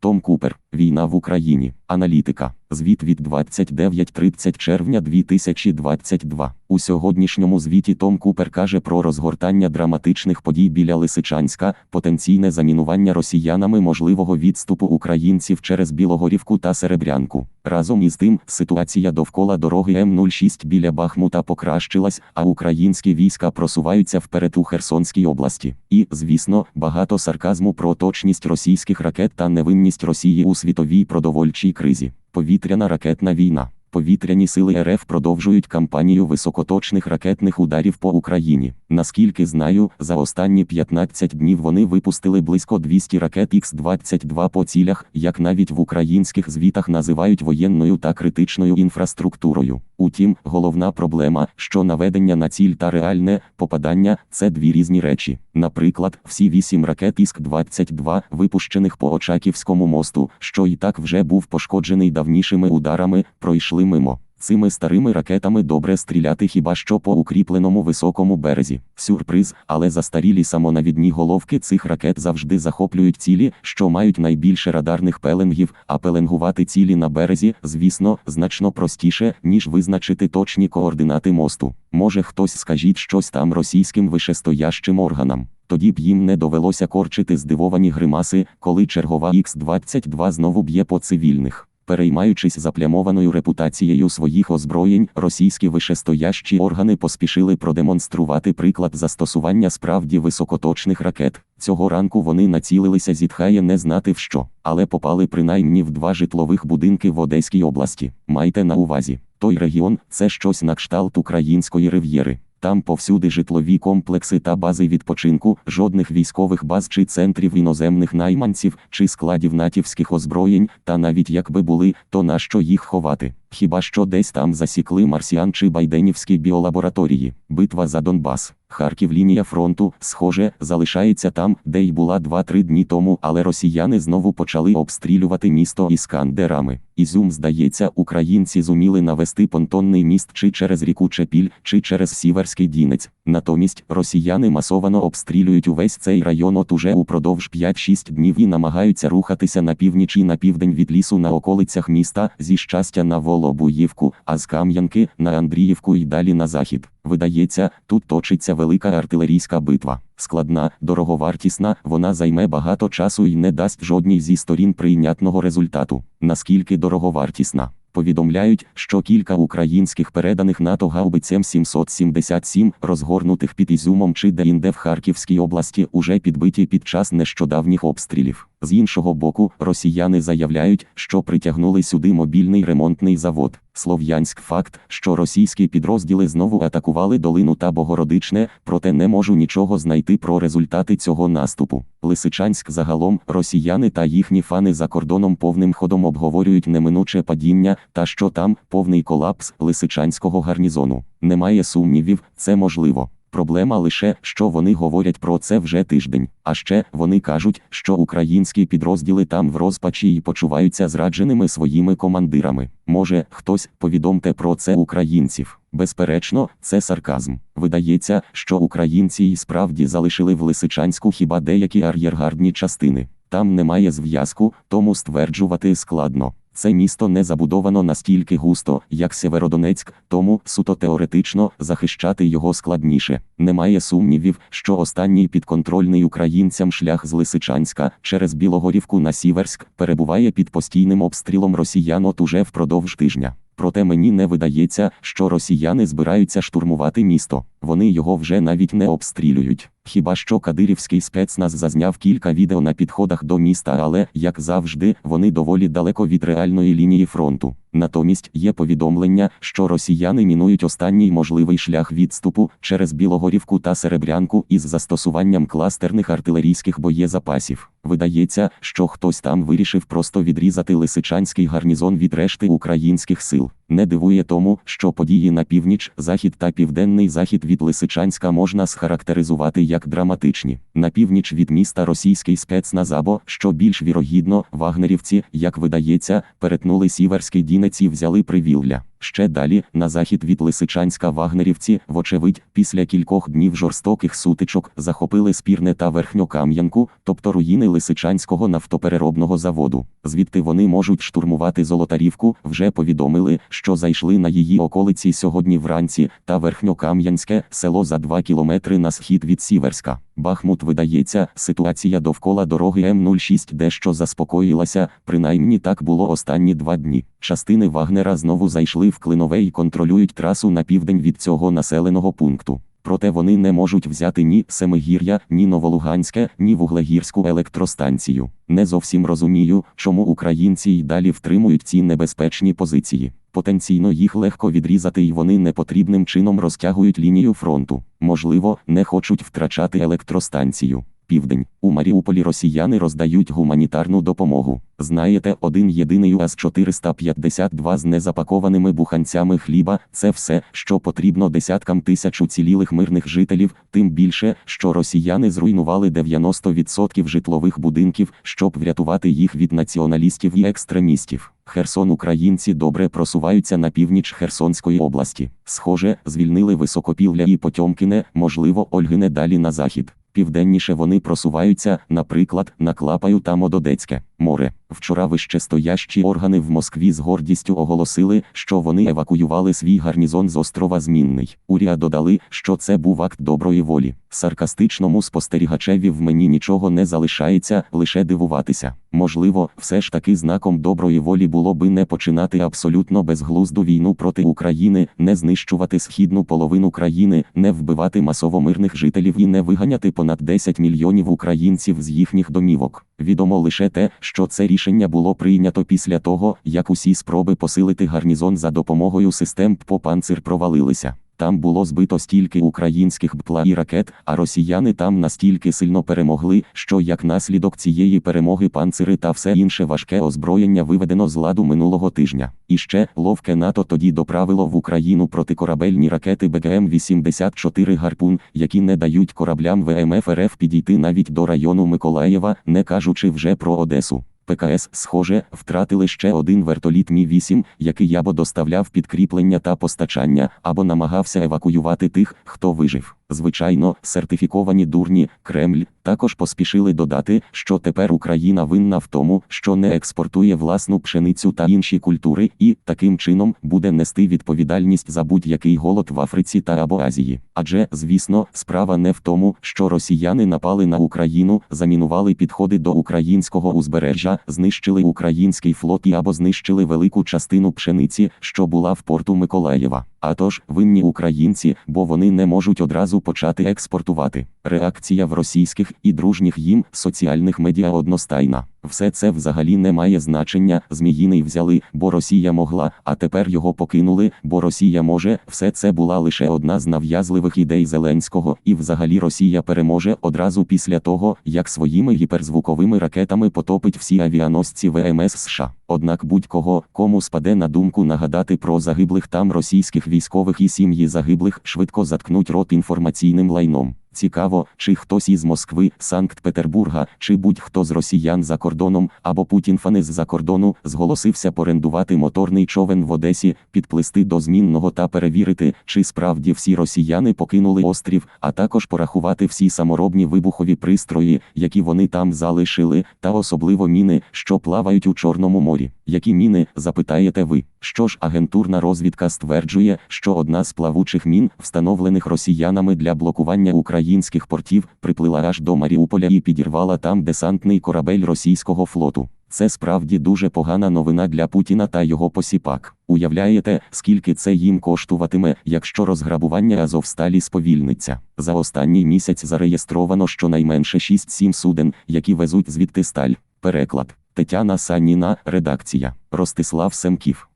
Том Купер. Війна в Україні. Аналітика. Звіт від 29-30 червня 2022. У сьогоднішньому звіті Том Купер каже про розгортання драматичних подій біля Лисичанська, потенційне замінування росіянами можливого відступу українців через Білогорівку та Серебрянку. Разом із тим, ситуація довкола дороги М06 біля Бахмута покращилась, а українські війська просуваються вперед у Херсонській області. І, звісно, багато сарказму про точність російських ракет та невинність Росії у світовій продовольчій кризі. Повітряна ракетна війна. Повітряні сили РФ продовжують кампанію високоточних ракетних ударів по Україні. Наскільки знаю, за останні 15 днів вони випустили близько 200 ракет Х-22 по цілях, як навіть в українських звітах називають воєнною та критичною інфраструктурою. Утім, головна проблема, що наведення на ціль та реальне попадання це дві різні речі. Наприклад, всі вісім ракет Іск-22, випущених по Очаківському мосту, що і так вже був пошкоджений давнішими ударами, пройшли мимо. Цими старими ракетами добре стріляти хіба що по укріпленому високому березі. Сюрприз, але застарілі самонавідні головки цих ракет завжди захоплюють цілі, що мають найбільше радарних пеленгів, а пеленгувати цілі на березі, звісно, значно простіше, ніж визначити точні координати мосту. Може хтось скажіть щось там російським вишестоящим органам. Тоді б їм не довелося корчити здивовані гримаси, коли чергова Х-22 знову б'є по цивільних. Переймаючись заплямованою репутацією своїх озброєнь, російські вишестоящі органи поспішили продемонструвати приклад застосування справді високоточних ракет. Цього ранку вони націлилися зітхає не знати в що, але попали принаймні в два житлових будинки в Одеській області. Майте на увазі, той регіон це щось на кшталт української рив'єри. Там повсюди житлові комплекси та бази відпочинку, жодних військових баз чи центрів іноземних найманців, чи складів натівських озброєнь, та навіть якби були, то нащо їх ховати? Хіба що десь там засікли марсіан чи байденівські біолабораторії, битва за Донбас. Харків лінія фронту, схоже, залишається там, де й була 2-3 дні тому, але росіяни знову почали обстрілювати місто іскандерами. Ізюм, здається, українці зуміли навести понтонний міст чи через ріку Чепіль, чи через Сіверський Дінець. Натомість росіяни масовано обстрілюють увесь цей район от уже упродовж 5-6 днів і намагаються рухатися на північ і на південь від лісу на околицях міста зі щастя на Волобуївку, а з Кам'янки на Андріївку і далі на захід. Видається, тут точиться велика артилерійська битва. Складна, дороговартісна, вона займе багато часу і не дасть жодній зі сторін прийнятного результату. Наскільки дороговартісна? Повідомляють, що кілька українських переданих НАТО гаубицям 777, розгорнутих під Ізюмом чи деінде в Харківській області, уже підбиті під час нещодавніх обстрілів. З іншого боку, росіяни заявляють, що притягнули сюди мобільний ремонтний завод. Слов'янськ факт, що російські підрозділи знову атакували долину та Богородичне, проте не можу нічого знайти про результати цього наступу. Лисичанськ загалом росіяни та їхні фани за кордоном повним ходом обговорюють неминуче падіння, та що там повний колапс Лисичанського гарнізону. Немає сумнівів, це можливо. Проблема лише, що вони говорять про це вже тиждень. А ще вони кажуть, що українські підрозділи там в розпачі і почуваються зрадженими своїми командирами. Може, хтось повідомте про це українців. Безперечно, це сарказм. Видається, що українці і справді залишили в Лисичанську хіба деякі ар'єргардні частини. Там немає зв'язку, тому стверджувати складно. Це місто не забудовано настільки густо, як Северодонецьк, тому суто теоретично захищати його складніше. Немає сумнівів, що останній підконтрольний українцям шлях з Лисичанська через Білогорівку на Сіверськ перебуває під постійним обстрілом росіян от уже впродовж тижня. Проте мені не видається, що росіяни збираються штурмувати місто. Вони його вже навіть не обстрілюють. Хіба що кадирівський спецназ зазняв кілька відео на підходах до міста, але, як завжди, вони доволі далеко від реальної лінії фронту. Натомість є повідомлення, що росіяни мінують останній можливий шлях відступу через Білогорівку та Серебрянку із застосуванням кластерних артилерійських боєзапасів. Видається, що хтось там вирішив просто відрізати Лисичанський гарнізон від решти українських сил. Не дивує тому, що події на північ, захід та південний захід від Лисичанська можна схарактеризувати як драматичні. На північ від міста російський спецназ або, що більш вірогідно, вагнерівці, як видається, перетнули Сіверський Дінець і взяли привілля. Ще далі, на захід від Лисичанська вагнерівці, вочевидь, після кількох днів жорстоких сутичок захопили спірне та верхньокам'янку, тобто руїни Лисичанського нафтопереробного заводу. Звідти вони можуть штурмувати Золотарівку, вже повідомили, що зайшли на її околиці сьогодні вранці, та Верхньокам'янське село за 2 кілометри на схід від Сіверська. Бахмут видається, ситуація довкола дороги М06 дещо заспокоїлася, принаймні так було останні два дні. Частини Вагнера знову зайшли в Клинове і контролюють трасу на південь від цього населеного пункту. Проте вони не можуть взяти ні Семигір'я, ні Новолуганське, ні Вуглегірську електростанцію. Не зовсім розумію, чому українці й далі втримують ці небезпечні позиції. Потенційно їх легко відрізати і вони непотрібним чином розтягують лінію фронту. Можливо, не хочуть втрачати електростанцію. Південь у Маріуполі росіяни роздають гуманітарну допомогу. Знаєте, один єдиний УАЗ-452 з незапакованими буханцями хліба це все, що потрібно десяткам тисяч уцілілих мирних жителів, тим більше, що росіяни зруйнували 90% житлових будинків, щоб врятувати їх від націоналістів і екстремістів. Херсон українці добре просуваються на північ Херсонської області. Схоже, звільнили Високопілля і Потьомкіне, можливо, Ольгине далі на захід. Південніше вони просуваються, наприклад, на Клапаю та Мододецьке море. Вчора вищестоящі органи в Москві з гордістю оголосили, що вони евакуювали свій гарнізон з острова Змінний. Урія додали, що це був акт доброї волі. Саркастичному спостерігачеві в мені нічого не залишається, лише дивуватися. Можливо, все ж таки знаком доброї волі було би не починати абсолютно безглузду війну проти України, не знищувати східну половину країни, не вбивати масово мирних жителів і не виганяти понад 10 мільйонів українців з їхніх домівок. Відомо лише те, що це рішення було прийнято після того, як усі спроби посилити гарнізон за допомогою систем ППО «Панцир» провалилися. Там було збито стільки українських БПЛА і ракет, а росіяни там настільки сильно перемогли, що як наслідок цієї перемоги панцири та все інше важке озброєння виведено з ладу минулого тижня. І ще ловке НАТО тоді доправило в Україну протикорабельні ракети БГМ-84 Гарпун, які не дають кораблям ВМФ РФ підійти навіть до району Миколаєва, не кажучи вже про Одесу. ПКС, схоже, втратили ще один вертоліт Мі-8, який або доставляв підкріплення та постачання, або намагався евакуювати тих, хто вижив. Звичайно, сертифіковані дурні Кремль також поспішили додати, що тепер Україна винна в тому, що не експортує власну пшеницю та інші культури, і таким чином буде нести відповідальність за будь-який голод в Африці та або Азії. Адже, звісно, справа не в тому, що росіяни напали на Україну, замінували підходи до українського узбережжя, знищили український флот і або знищили велику частину пшениці, що була в порту Миколаєва. А тож, винні українці, бо вони не можуть одразу почати експортувати. Реакція в російських і дружніх їм соціальних медіа одностайна. Все це взагалі не має значення. Зміїний взяли, бо Росія могла, а тепер його покинули, бо Росія може. Все це була лише одна з нав'язливих ідей Зеленського, і взагалі Росія переможе одразу після того, як своїми гіперзвуковими ракетами потопить всі авіаносці ВМС США. Однак будь-кого, кому спаде на думку нагадати про загиблих там російських військових і сім'ї загиблих, швидко заткнуть рот інформаційним лайном. Цікаво, чи хтось із Москви, Санкт-Петербурга, чи будь-хто з росіян за кордоном або Путінфанис за кордону зголосився порендувати моторний човен в Одесі, підплисти до змінного та перевірити, чи справді всі росіяни покинули острів, а також порахувати всі саморобні вибухові пристрої, які вони там залишили, та особливо міни, що плавають у Чорному морі. Які міни, запитаєте ви? Що ж, агентурна розвідка стверджує, що одна з плавучих мін, встановлених росіянами для блокування українських портів, приплила аж до Маріуполя і підірвала там десантний корабель російського флоту. Це справді дуже погана новина для Путіна та його посіпак. Уявляєте, скільки це їм коштуватиме, якщо розграбування Азовсталі сповільниться? За останній місяць зареєстровано щонайменше 6-7 суден, які везуть звідти сталь. Переклад Тетяна Саніна, редакція Ростислав Семків.